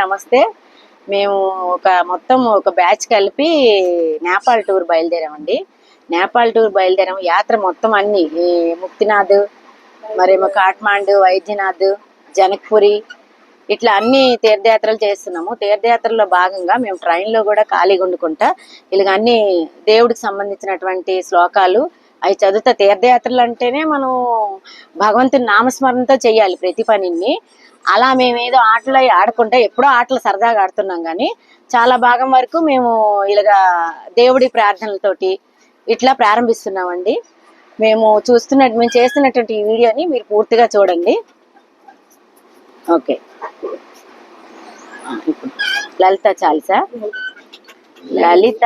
నమస్తే. మేము ఒక మొత్తం ఒక బ్యాచ్ కలిపి నేపాల్ టూర్ బయలుదేరామండి. నేపాల్ టూర్ బయలుదేరాము. యాత్ర మొత్తం అన్ని ఈ ముక్తినాథ్ మరేమో కాట్మాండు వైద్యనాథ్ జనక్పురి ఇట్లా అన్ని తీర్థయాత్రలు చేస్తున్నాము. తీర్థయాత్రలో భాగంగా మేము ట్రైన్లో కూడా ఖాళీగా వండుకుంటా ఇలాగ అన్ని దేవుడికి సంబంధించినటువంటి శ్లోకాలు అవి చదువుతా తీర్థయాత్రలు అంటేనే మనం భగవంతుని నామస్మరణతో చేయాలి ప్రతి పనిని. అలా మేము ఏదో ఆటలు అవి ఎప్పుడో ఆటలు సరదాగా ఆడుతున్నాం కానీ చాలా భాగం వరకు మేము ఇలాగా దేవుడి ప్రార్థనలతోటి ఇట్లా ప్రారంభిస్తున్నామండి. మేము చూస్తున్నట్టు మేము చేస్తున్నటువంటి ఈ వీడియోని మీరు పూర్తిగా చూడండి. ఓకే. లలిత చాలిసా? లలిత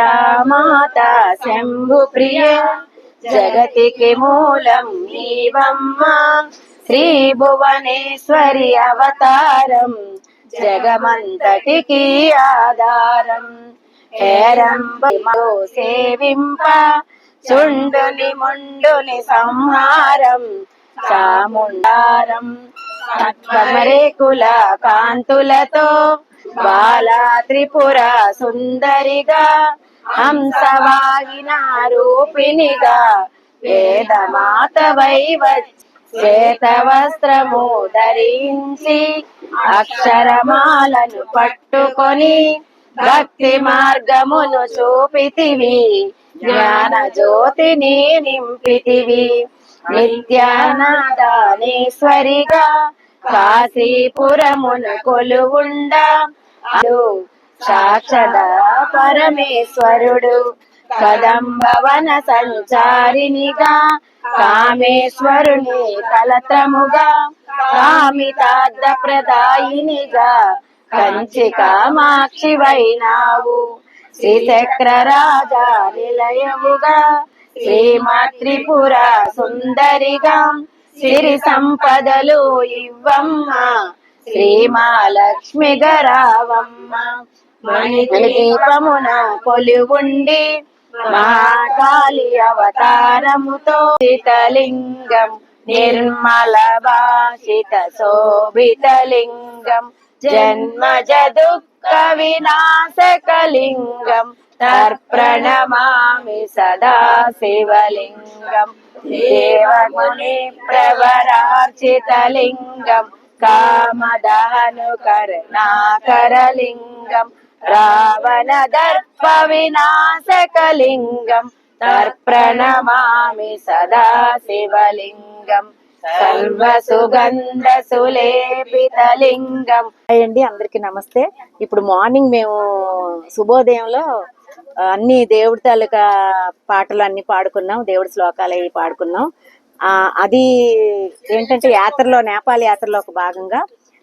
మాత శంభు ప్రియ. జగతికి మూలం నీవమ్మ శ్రీ భువనేశ్వరి అవతారం జగమంతటికి ఆధారం. హేరంబో సేవింప చుండుని ముండుని సంహారం. చాముండారం కుల కాంతులతో బాలా త్రిపుర సుందరిగా హంసవాహినారూపిణిగా రూపిణిగా వేదమాత వైవ శ్వేత వస్త్రము ధరించి అక్షరమాలను పట్టుకొని భక్తి మార్గమును చూపితివి జ్ఞాన జ్యోతిని నింపితివి. నిత్యానాదానేశ్వరిగా కాశీపురమును కొలువుండా సాక్షద పరమేశ్వరుడు. కదంబవన సంచారినిగా కామేశ్వరుని కలత్రముగా కామితార్థ ప్రదాయినిగా కంచి కామాక్షి వైనావు శ్రీచక్ర రాజా నిలయముగా శ్రీమాత్రిపుర సుందరిగా సిరి సంపదలు ఇవ్వమ్మ. శ్రీమాలక్ష్మి గరావమ్మ దీపమున కొలువుండి మహాకాళి అవతారముతో శితలింగం నిర్మల భాషిత శోభితలింగం జన్మ జదుఃఖ వినాశకలింగం తర్ప్రణమామి సదా శివలింగం దేవగుణి ప్రవరార్చితలింగం కామదహను కరుణాకరలింగం రావణ దర్ప వినాశకలింగం తర్ప్రణమామి సదా శివలింగం సర్వ సుగంధ సులేపితలింగం అండి అందరికి నమస్తే. ఇప్పుడు మార్నింగ్ మేము శుభోదయంలో అన్ని దేవుడి తాలూకా పాటలు అన్ని పాడుకున్నాం దేవుడి శ్లోకాలు అవి పాడుకున్నాం. ఆ, అది ఏంటంటే యాత్రలో నేపాల్ యాత్రలో ఒక భాగంగా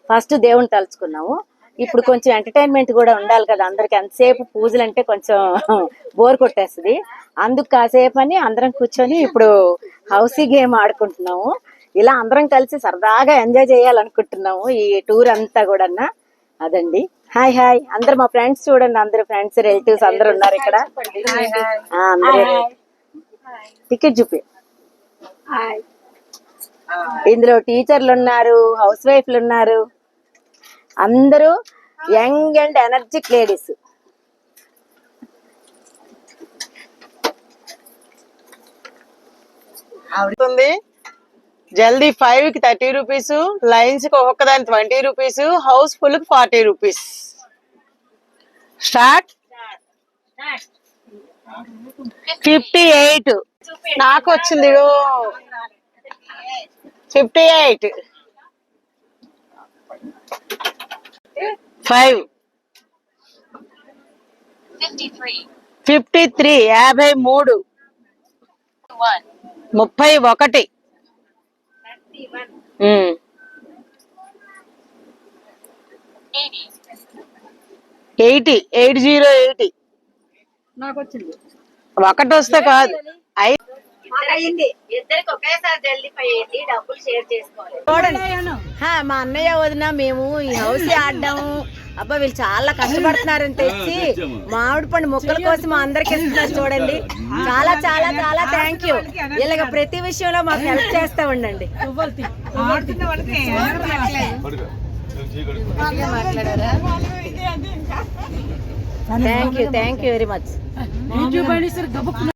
ఫస్ట్ దేవుని తలుచుకున్నాము. ఇప్పుడు కొంచెం ఎంటర్టైన్మెంట్ కూడా ఉండాలి కదా అందరికి. ఎంతసేపు పూజలు అంటే కొంచెం బోర్ కొట్టేస్తుంది. అందుకు కాసేపు అని అందరం కూర్చొని ఇప్పుడు హౌసీ గేమ్ ఆడుకుంటున్నాము. ఇలా అందరం కలిసి సరదాగా ఎంజాయ్ చేయాలనుకుంటున్నాము ఈ టూర్ అంతా కూడా అదండి. హాయ్ హాయ్ అందరు మా ఫ్రెండ్స్ చూడండి. అందరు ఫ్రెండ్స్ రిలేటివ్స్ అందరు ఉన్నారు ఇక్కడ. అందరూ టికెట్ చూపి. ఇందులో టీచర్లు ఉన్నారు హౌస్ వైఫ్లు ఉన్నారు. అందరూ యంగ్ అండ్ ఎనర్జిక్ లేడీస్. అవుతుంది. జల్దీ ఫైవ్కి థర్టీ రూపీస్ లైన్స్కి ఒక్కొక్క దాని twenty rupees house ఫుల్కి forty rupees. Start. Fifty eight. నాకు వచ్చింది fifty eight. Five. Fifty three యాభై మూడు. ముప్పై ఒకటి. Eighty eight zero eighty. ఒకటి వస్తే కాదు. ఐ- ఇద్దరికి ఒకేసారి జల్దీ పోయేది డబ్బులు షేర్ చేసుకోవాలి. హా, మా అన్నయ్య వదిన మేము ఈ హౌస్ ఆడడం అబ్బా వీళ్ళు చాలా కష్టపడుతున్నారని తెచ్చి మామిడి పండు మొక్కల కోసం మా అందరికి ఇస్తున్నారు చూడండి. చాలా చాలా చాలా థ్యాంక్ యూ ఇలాగ ప్రతి విషయంలో మాకు హెల్ప్ చేస్తా ఉండండి. Thank you thank you very much